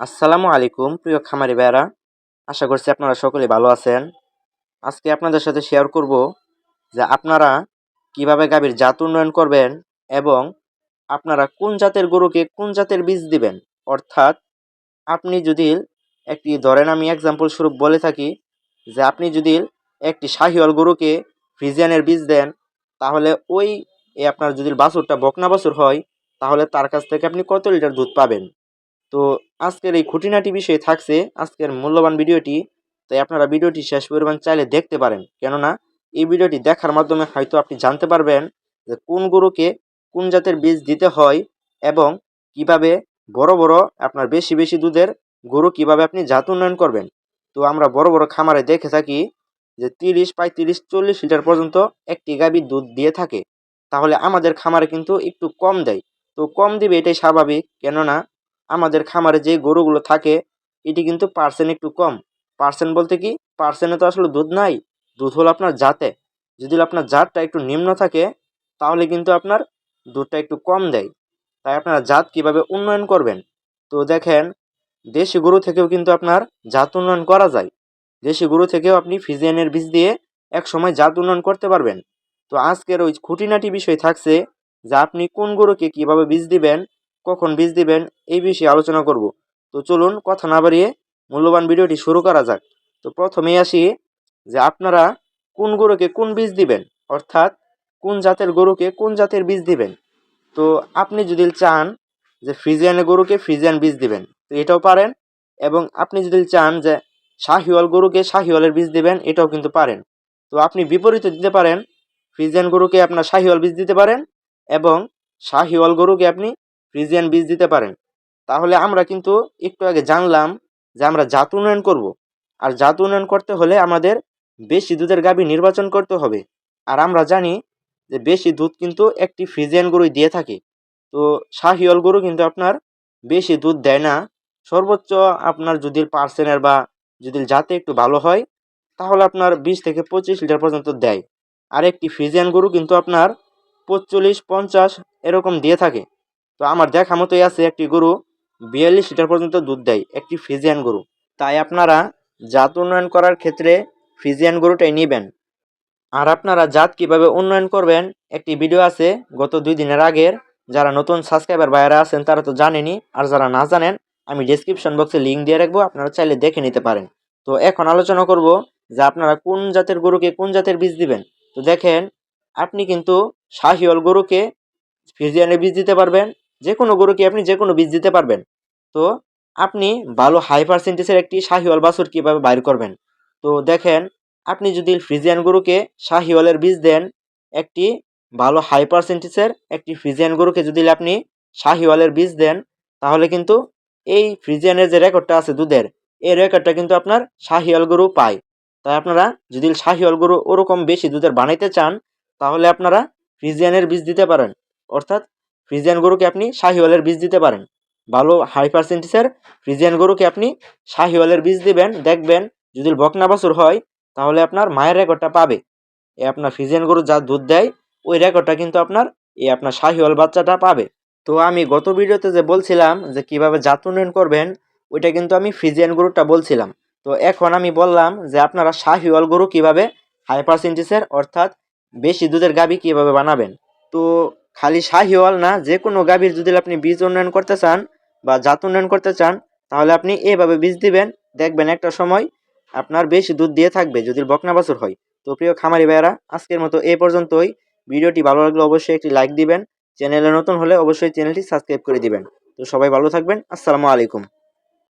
আসসালামু আলাইকুম, প্রিয় খামারি ভাইয়ারা। আশা করছি আপনারা সকলে ভালো আছেন। আজকে আপনাদের সাথে শেয়ার করব যে আপনারা কীভাবে গাভীর জাত উন্নয়ন করবেন এবং আপনারা কোন জাতের গরুকে কোন জাতের বীজ দিবেন। অর্থাৎ আপনি যদি একটি, ধরেন আমি এক্সাম্পল স্বরূপ বলে থাকি যে আপনি যদি একটি শাহিওয়াল গরুকে ফ্রিজিয়ানের বীজ দেন, তাহলে ওই আপনার যদি বাছুরটা বকনা বাছুর হয়, তাহলে তার কাছ থেকে আপনি কত লিটার দুধ পাবেন? তো আজকের এই খুঁটিনাটি বিষয়ে থাকছে আজকের মূল্যবান ভিডিওটি। তাই আপনারা ভিডিওটি শেষ পরিমাণ চাইলে দেখতে পারেন। কেননা, এই ভিডিওটি দেখার মাধ্যমে হয়তো আপনি জানতে পারবেন যে কোন গরুকে কোন জাতের বীজ দিতে হয় এবং কীভাবে বড় বড় আপনার বেশি বেশি দুধের গরু কীভাবে আপনি জাত উন্নয়ন করবেন। তো আমরা বড় বড় খামারে দেখে থাকি যে তিরিশ, পঁয়ত্রিশ, চল্লিশ লিটার পর্যন্ত একটি গাভী দুধ দিয়ে থাকে। তাহলে আমাদের খামারে কিন্তু একটু কম দেয়। তো কম দিবে এটাই স্বাভাবিক। কেননা আমাদের খামারে যে গরুগুলো থাকে, এটি কিন্তু পার্সেন্ট একটু কম। পার্সেন্ট বলতে কি? পার্সেন্টে তো আসলে দুধ নাই, দুধ হলো আপনার জাতে। যদি আপনার জাতটা একটু নিম্ন থাকে, তাহলে কিন্তু আপনার দুধটা একটু কম দেয়। তাই আপনারা জাত কীভাবে উন্নয়ন করবেন? তো দেখেন, দেশি গরু থেকেও কিন্তু আপনার জাত উন্নয়ন করা যায়। দেশি গরু থেকেও আপনি ফিজিয়ানের বীজ দিয়ে এক সময় জাত উন্নয়ন করতে পারবেন। তো আজকের ওই খুঁটিনাটি বিষয় থাকছে যে আপনি কোন গরুকে কীভাবে বীজ দিবেন কখন বীজ দিবেন এই বিষয়ে আলোচনা করব। তো চলুন কথা না বাড়িয়ে মূল্যবান ভিডিওটি শুরু করা যাক। তো প্রথমেই আসি যে আপনারা কোন গরুকে কোন বীজ দিবেন? অর্থাৎ কোন জাতের গরুকে কোন জাতের বীজ দিবেন? তো আপনি যদি চান যে ফ্রিজিয়ানের গরুকে ফ্রিজিয়ান বীজ দিবেন, তো এটাও পারেন। এবং আপনি যদি চান যে শাহিওয়াল গরুকে শাহিওয়ালের বীজ দিবেন, এটাও কিন্তু পারেন। তো আপনি বিপরীতে দিতে পারেন, ফ্রিজিয়ান গরুকে আপনার শাহিওয়াল বীজ দিতে পারেন এবং শাহিওয়াল গরুকে আপনি ফ্রিজিয়ান বীজ দিতে পারেন। তাহলে আমরা কিন্তু একটু আগে জানলাম যে আমরা জাত উন্নয়ন করব। আর জাত উন্নয়ন করতে হলে আমাদের বেশি দুধের গাভী নির্বাচন করতে হবে। আর আমরা জানি যে বেশি দুধ কিন্তু একটি ফ্রিজিয়ান গরুই দিয়ে থাকে। তো শাহিওয়াল গরু কিন্তু আপনার বেশি দুধ দেয় না। সর্বোচ্চ আপনার যদি পার্সেনের বা যদি জাতে একটু ভালো হয়, তাহলে আপনার বিশ থেকে পঁচিশ লিটার পর্যন্ত দেয়। আর একটি ফ্রিজিয়ান গরু কিন্তু আপনার পঁচল্লিশ, পঞ্চাশ এরকম দিয়ে থাকে। তো আমার দেখা মতোই আছে একটি গরু, বিয়াল্লিশ লিটার পর্যন্ত দুধ দেয়, একটি ফিজিয়ান গরু। তাই আপনারা জাত উন্নয়ন করার ক্ষেত্রে ফিজিয়ান গরুটাই নেবেন। আর আপনারা জাত কীভাবে উন্নয়ন করবেন, একটি ভিডিও আছে গত দুই দিনের আগের। যারা নতুন সাবস্ক্রাইবার বাইরে আছেন, তারা তো জানেনি আর যারা না জানেন, আমি ডিসক্রিপশন বক্সে লিঙ্ক দিয়ে রাখব, আপনারা চাইলে দেখে নিতে পারেন। তো এখন আলোচনা করব যে আপনারা কোন জাতের গরুকে কোন জাতের বীজ দিবেন। তো দেখেন, আপনি কিন্তু শাহিওয়াল গরুকে ফিজিয়ানের বীজ দিতে পারবেন যে কোনো গরুকে আপনি যে কোনো বীজ দিতে পারবেন। তো আপনি ভালো হাই পার্সেন্টেজের একটি শাহিওয়াল বাছুর কীভাবে বাইর করবেন? তো দেখেন, আপনি যদি ফ্রিজিয়ান গরুকে শাহিওয়ালের বীজ দেন, একটি ভালো হাই পার্সেন্টেজের একটি ফ্রিজিয়ান গরুকে যদি আপনি শাহিওয়ালের বীজ দেন, তাহলে কিন্তু এই ফ্রিজিয়ানের যে রেকর্ডটা আছে দুধের, এই রেকর্ডটা কিন্তু আপনার শাহিওয়াল গরু পায়। তাই আপনারা যদি শাহিওয়াল গরু ওরকম বেশি দুধের বানাইতে চান, তাহলে আপনারা ফ্রিজিয়ানের বীজ দিতে পারেন। অর্থাৎ ফ্রিজিয়ান গরুকে আপনি শাহিওয়ালের বীজ দিতে পারেন। ভালো হাই পার্সেন্টেজের ফ্রিজিয়ান গরুকে আপনি শাহিওয়ালের বীজ দিবেন, দেখবেন যদি বকনা বাছুর হয়, তাহলে আপনার মায়ের রেকর্ডটা পাবে। এ আপনার ফ্রিজিয়ান গরু যা দুধ দেয়, ওই রেকর্ডটা কিন্তু আপনার এই আপনার শাহিওয়াল বাচ্চাটা পাবে। তো আমি গত ভিডিওতে যে বলছিলাম যে কীভাবে জাত উন্নয়ন করবেন, ওইটা কিন্তু আমি ফ্রিজিয়ান গরুটা বলছিলাম। তো এখন আমি বললাম যে আপনারা শাহিওয়াল গরু কীভাবে হাই পার্সেন্টেজের অর্থাৎ বেশি দুধের গাবি কীভাবে বানাবেন। তো খালি শাহিওয়াল না, যে কোনো গাভীর যদি আপনি বীজ উন্নয়ন করতে চান বা জাত উন্নয়ন করতে চান, তাহলে আপনি এভাবে বীজ দিবেন। দেখবেন একটা সময় আপনার বেশি দুধ দিয়ে থাকবে যদি বকনা বাছুর হয়। তো প্রিয় খামারি ভাইয়েরা, আজকের মতো এ পর্যন্তই। ভিডিওটি ভালো লাগলে অবশ্যই একটি লাইক দিবেন। চ্যানেলে নতুন হলে অবশ্যই চ্যানেলটি সাবস্ক্রাইব করে দিবেন। তো সবাই ভালো থাকবেন। আসসালামু আলাইকুম।